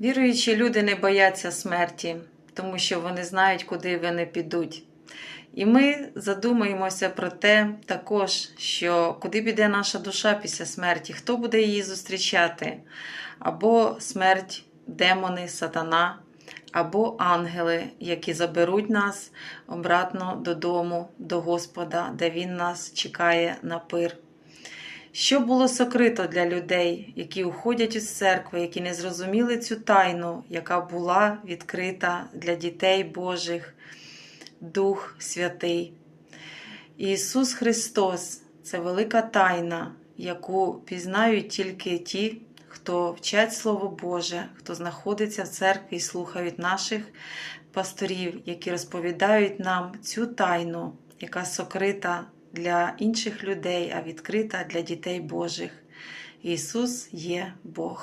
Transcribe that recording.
Віруючі люди не бояться смерті, тому що вони знають, куди вони підуть. І ми задумаємося про те також, що куди піде наша душа після смерті, хто буде її зустрічати, або смерть, демони, сатана, або ангели, які заберуть нас обратно додому, до Господа, де Він нас чекає на пир. Що було сокрито для людей, які уходять із церкви, які не зрозуміли цю тайну, яка була відкрита для дітей Божих, Дух Святий. Ісус Христос це велика тайна, яку пізнають тільки ті, хто вчать Слово Боже, хто знаходиться в церкві і слухають наших пасторів, які розповідають нам цю тайну, яка сокрита для інших людей, а відкрита для дітей Божих. Ісус є Бог.